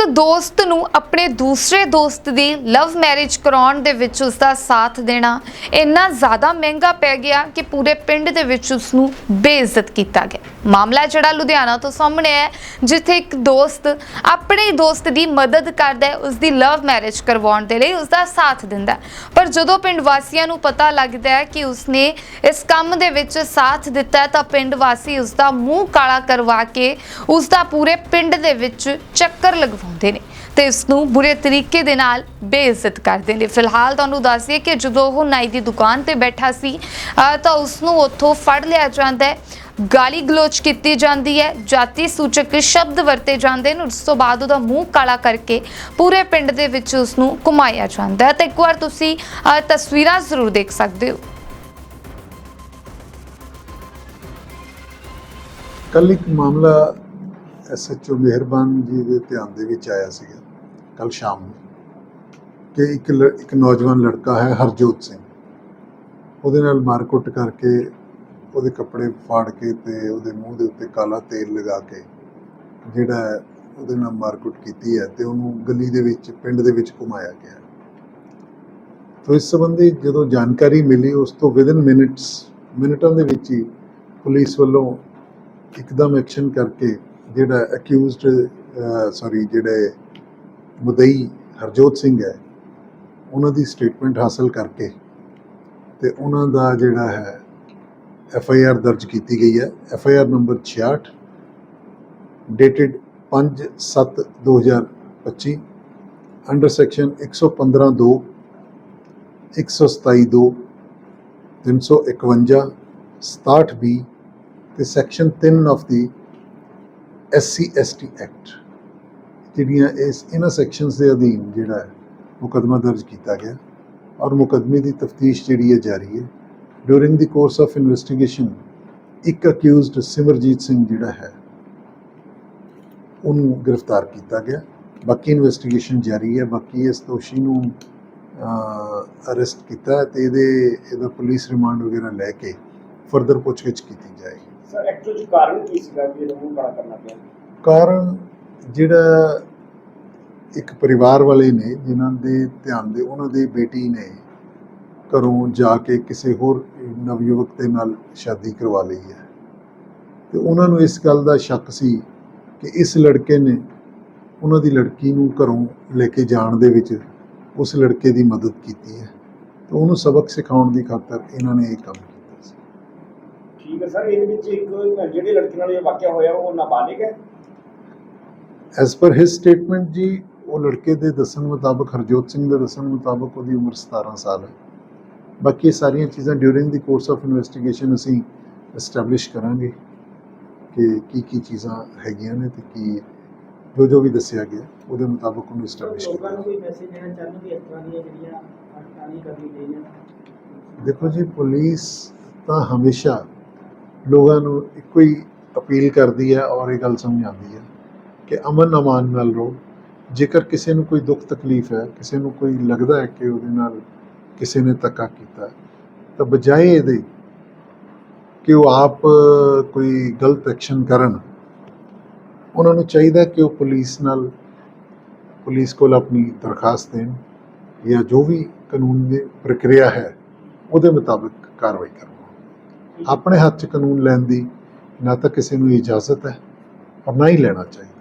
ਇੱਕ ਦੋਸਤ ਨੂੰ ਆਪਣੇ ਦੂਸਰੇ ਦੋਸਤ ਦੀ ਲਵ ਮੈਰਿਜ ਕਰਾਉਣ ਦੇ ਵਿੱਚ ਉਸ ਦਾ ਸਾਥ ਦੇਣਾ ਇੰਨਾ ਜ਼ਿਆਦਾ ਮਹਿੰਗਾ ਪੈ ਗਿਆ ਕਿ ਪੂਰੇ ਪਿੰਡ ਦੇ ਵਿੱਚ ਉਸ ਨੂੰ ਬੇਇੱਜ਼ਤ ਕੀਤਾ ਗਿਆ। ਮਾਮਲਾ ਜਿਹੜਾ ਲੁਧਿਆਣਾ ਤੋਂ ਸਾਹਮਣੇ ਹੈ ਜਿੱਥੇ ਇੱਕ ਦੋਸਤ ਆਪਣੇ ਦੋਸਤ ਦੀ ਮਦਦ ਕਰਦਾ ਹੈ ਉਸ ਦੀ ਲਵ ਮੈਰਿਜ ਕਰਵਾਉਣ ਦੇ ਲਈ ਉਸ ਦਾ ਸਾਥ ਦਿੰਦਾ ਪਰ ਜਦੋਂ ਪਿੰਡ ਵਾਸੀਆਂ ਨੂੰ ਪਤਾ ਲੱਗਦਾ ਹੈ ਕਿ ਉਸਨੇ ਇਸ ਕੰਮ ਦੇ ਵਿੱਚ ਸਾਥ ਦਿੱਤਾ ਤਾਂ ਪਿੰਡ ਵਾਸੀ ਉਸ ਦਾ ਮੂੰਹ ਕਾਲਾ ਕਰਵਾ ਕੇ ਉਸ ਦਾ ਪੂਰੇ ਪਿੰਡ ਦੇ ਵਿੱਚ ਚੱਕਰ ਲਗਵਾ ਲਗਵਾਉਂਦੇ ਨੇ ਤੇ ਇਸ ਨੂੰ ਬੁਰੇ ਤਰੀਕੇ ਦੇ ਨਾਲ ਬੇਇੱਜ਼ਤ ਕਰਦੇ ਨੇ। ਫਿਲਹਾਲ ਤੁਹਾਨੂੰ ਦੱਸੀਏ ਕਿ ਜਦੋਂ ਉਹ ਨਾਈ ਦੀ ਦੁਕਾਨ ਤੇ ਬੈਠਾ ਸੀ ਤਾਂ ਉਸ ਨੂੰ ਉੱਥੋਂ ਫੜ ਲਿਆ ਜਾਂਦਾ ਹੈ। ਗਾਲੀ ਗਲੋਚ ਕੀਤੀ ਜਾਂਦੀ ਹੈ। ਜਾਤੀ ਸੂਚਕ ਸ਼ਬਦ ਵਰਤੇ ਜਾਂਦੇ ਨੇ। ਉਸ ਤੋਂ ਬਾਅਦ ਉਹਦਾ ਮੂੰਹ ਕਾਲਾ ਕਰਕੇ ਪੂਰੇ ਪਿੰਡ ਦੇ ਵਿੱਚ ਉਸ ਨੂੰ ਘੁਮਾਇਆ ਜਾਂਦਾ ਹੈ। ਤੇ ਇੱਕ ਵਾਰ ਤੁਸੀਂ ਤਸਵੀਰਾਂ ਜ਼ਰੂਰ ਦੇਖ ਸਕਦੇ ਹੋ। ਕੱਲ ਇੱਕ ਮਾਮਲਾ ਐਸਐਚਓ ਮਿਹਰਬਾਨ ਜੀ ਦੇ ਧਿਆਨ ਦੇ ਵਿੱਚ ਆਇਆ ਸੀਗਾ ਕੱਲ ਸ਼ਾਮ ਨੂੰ ਕਿ ਇੱਕ ਲ- ਇੱਕ ਨੌਜਵਾਨ ਲੜਕਾ ਹੈ ਹਰਜੋਤ ਸਿੰਘ। ਉਹਦੇ ਨਾਲ ਮਾਰਕੁੱਟ ਕਰਕੇ ਉਹਦੇ ਕੱਪੜੇ ਫਾੜ ਕੇ ਤੇ ਉਹਦੇ ਮੂੰਹ ਦੇ ਉੱਤੇ ਕਾਲਾ ਤੇਲ ਲਗਾ ਕੇ ਜਿਹੜਾ ਉਹਦੇ ਨਾਲ ਮਾਰਕੁੱਟ ਕੀਤੀ ਹੈ ਤੇ ਉਹਨੂੰ ਗਲੀ ਦੇ ਵਿੱਚ, ਪਿੰਡ ਦੇ ਵਿੱਚ ਘੁਮਾਇਆ ਗਿਆ। ਤੋ ਇਸ ਸੰਬੰਧੀ ਜਦੋਂ ਜਾਣਕਾਰੀ ਮਿਲੀ, ਉਸ ਤੋਂ ਵਿਦਨ ਮਿੰਟਸ ਮਿੰਟਾਂ ਦੇ ਵਿੱਚ ਹੀ ਪੁਲਿਸ ਵੱਲੋਂ ਇੱਕਦਮ ਐਕਸ਼ਨ ਕਰਕੇ ਜਿਹੜਾ ਅਕਿਊਜ਼ਡ ਸੌਰੀ ਜਿਹੜੇ ਮੁਦਈ ਹਰਜੋਤ ਸਿੰਘ ਹੈ, ਉਹਨਾਂ ਦੀ ਸਟੇਟਮੈਂਟ ਹਾਸਲ ਕਰਕੇ ਤੇ ਉਹਨਾਂ ਦਾ ਜਿਹੜਾ ਹੈ ਐਫ ਆਈ ਆਰ ਦਰਜ ਕੀਤੀ ਗਈ ਹੈ। F I R number 66 dated 5/7/2025 under section 115 2 127 2 351 67 B ਤੇ section 3 of the SC, ST act, ਜਿਹੜੀਆਂ ਇਸ ਇਹਨਾਂ ਸੈਕਸ਼ਨਸ ਦੇ ਅਧੀਨ ਜਿਹੜਾ ਹੈ, ਮੁਕੱਦਮਾ ਦਰਜ ਕੀਤਾ ਗਿਆ ਔਰ ਮੁਕੱਦਮੇ ਦੀ ਤਫਤੀਸ਼ ਜਿਹੜੀ ਹੈ ਜਾਰੀ ਹੈ। During the course of investigation ਇੱਕ ਅਕਿਊਜ਼ਡ ਸਿਮਰਜੀਤ ਸਿੰਘ ਜਿਹੜਾ ਹੈ, ਉਹਨੂੰ ਗ੍ਰਿਫਤਾਰ ਕੀਤਾ ਗਿਆ। ਬਾਕੀ ਇਨਵੈਸਟੀਗੇਸ਼ਨ ਜਾਰੀ ਹੈ, ਬਾਕੀ ਇਸ ਦੋਸ਼ੀ ਨੂੰ ਅਰੈਸਟ ਕੀਤਾ ਹੈ ਤੇ ਇਹਦੇ, ਇਹਦਾ ਪੁਲਿਸ ਰਿਮਾਂਡ ਵਗੈਰਾ ਲੈ ਕੇ ਫਰਦਰ ਪੁੱਛਗਿੱਛ ਕੀਤੀ ਜਾਏਗੀ। ਸਰ ਐਕਚੁਅਲੀ ਕਾਰਨ ਕੀ ਸੀਗਾ ਕਿ ਇਹਨੂੰ ਮੂੰਹ ਕਾਲਾ ਕਰਨਾ ਪਿਆ? ਕਾਰਨ ਜਿਹੜਾ ਇੱਕ ਪਰਿਵਾਰ ਵਾਲੇ ਨੇ, ਜਿਨ੍ਹਾਂ ਦੇ ਧਿਆਨ ਦੇ ਉਹਨਾਂ ਦੀ ਬੇਟੀ ਨੇ ਘਰੋਂ ਜਾ ਕੇ ਕਿਸੇ ਹੋਰ ਨਵਯੁਵਕ ਦੇ ਨਾਲ ਸ਼ਾਦੀ ਕਰਵਾ ਲਈ ਹੈ। ਤੇ ਉਹਨਾਂ ਨੂੰ ਇਸ ਗੱਲ ਦਾ ਸ਼ੱਕ ਸੀ ਕਿ ਇਸ ਲੜਕੇ ਨੇ ਉਹਨਾਂ ਦੀ ਲੜਕੀ ਨੂੰ ਘਰੋਂ ਲੈ ਕੇ ਜਾਣ ਦੇ ਵਿੱਚ ਉਸ ਲੜਕੇ ਦੀ ਮਦਦ ਕੀਤੀ ਹੈ। ਤੇ ਉਹਨੂੰ ਸਬਕ ਸਿਖਾਉਣ ਦੀ ਖਾਤਰ ਇਹਨਾਂ ਨੇ ਇਹ ਕੰਮ ਕੀਤਾ ਠੀਕ ਹੈ ਸਰ ਇਹਦੇ ਵਿੱਚ ਇੱਕ ਜਿਹੜੇ ਲੜਕੇ ਨਾਲ ਇਹ ਵਾਕਿਆ ਹੋਇਆ ਉਹ ਨਾਬਾਲਿਗ ਹੈ? ਐਸ ਪਰ ਹਿਸ ਸਟੇਟਮੈਂਟ ਜੀ ਉਹ ਲੜਕੇ ਦੇ ਦੱਸਣ ਮੁਤਾਬਕ ਹਰਜੋਤ ਸਿੰਘ ਦੇ ਦੱਸਣ ਮੁਤਾਬਕ ਉਹਦੀ ਉਮਰ 17 ਸਾਲ ਹੈ। ਬਾਕੀ ਇਹ ਸਾਰੀਆਂ ਚੀਜ਼ਾਂ during the course of investigation ਅਸੀਂ ਐਸਟੈਬਲਿਸ਼ ਕਰਾਂਗੇ ਕਿ ਕੀ ਕੀ ਚੀਜ਼ਾਂ ਹੈਗੀਆਂ ਨੇ ਤੇ ਕੀ ਜੋ ਜੋ ਵੀ ਦੱਸਿਆ ਗਿਆ ਉਹਦੇ ਮੁਤਾਬਕ ਉਹਨੂੰ ਐਸਟੈਬਲਿਸ਼ ਲੋਕਾਂ ਨੂੰ ਕਰਾਂਗੇ। ਕੋਈ ਮੈਸੇਜ ਦੇਣਾ ਚਾਹੁੰਦੇ ਇਸ ਤਰ੍ਹਾਂ ਦੀਆਂ ਜਿਹੜੀਆਂ ਨਹੀਂ ਕਰਨੀ ਚਾਹੀਦੀਆਂ? ਦੇਖੋ ਜੀ ਪੁਲਿਸ ਤਾਂ ਹਮੇਸ਼ਾ ਲੋਕਾਂ ਨੂੰ ਇੱਕੋ ਹੀ ਅਪੀਲ ਕਰਦੀ ਹੈ ਔਰ ਇਹ ਗੱਲ ਸਮਝਾਉਂਦੀ ਹੈ ਕਿ ਅਮਨ ਅਮਾਨ ਨਾਲ ਰਹੋ। ਜੇਕਰ ਕਿਸੇ ਨੂੰ ਕੋਈ ਦੁੱਖ ਤਕਲੀਫ ਹੈ, ਕਿਸੇ ਨੂੰ ਕੋਈ ਲੱਗਦਾ ਹੈ ਕਿ ਉਹਦੇ ਨਾਲ ਕਿਸੇ ਨੇ ਧੱਕਾ ਕੀਤਾ ਤਾਂ ਬਜਾਏ ਇਹਦੇ ਕਿ ਉਹ ਆਪ, ਕੋਈ ਗਲਤ ਐਕਸ਼ਨ ਕਰਨ, ਉਹਨਾਂ ਨੂੰ ਚਾਹੀਦਾ ਕਿ ਉਹ ਪੁਲਿਸ ਨਾਲ, ਪੁਲਿਸ ਕੋਲ ਆਪਣੀ ਦਰਖਾਸਤ ਦੇਣ ਜਾਂ ਜੋ ਵੀ ਕਾਨੂੰਨ ਦੀ ਪ੍ਰਕਿਰਿਆ ਹੈ, ਉਹਦੇ ਮੁਤਾਬਕ ਕਾਰਵਾਈ ਕਰਨਾ। ਆਪਣੇ ਹੱਥ 'ਚ ਕਾਨੂੰਨ ਲੈਣ ਦੀ ਨਾ ਤਾਂ ਕਿਸੇ ਨੂੰ ਇਜਾਜ਼ਤ ਹੈ, ਔਰ ਨਾ ਹੀ ਲੈਣਾ ਚਾਹੀਦਾ।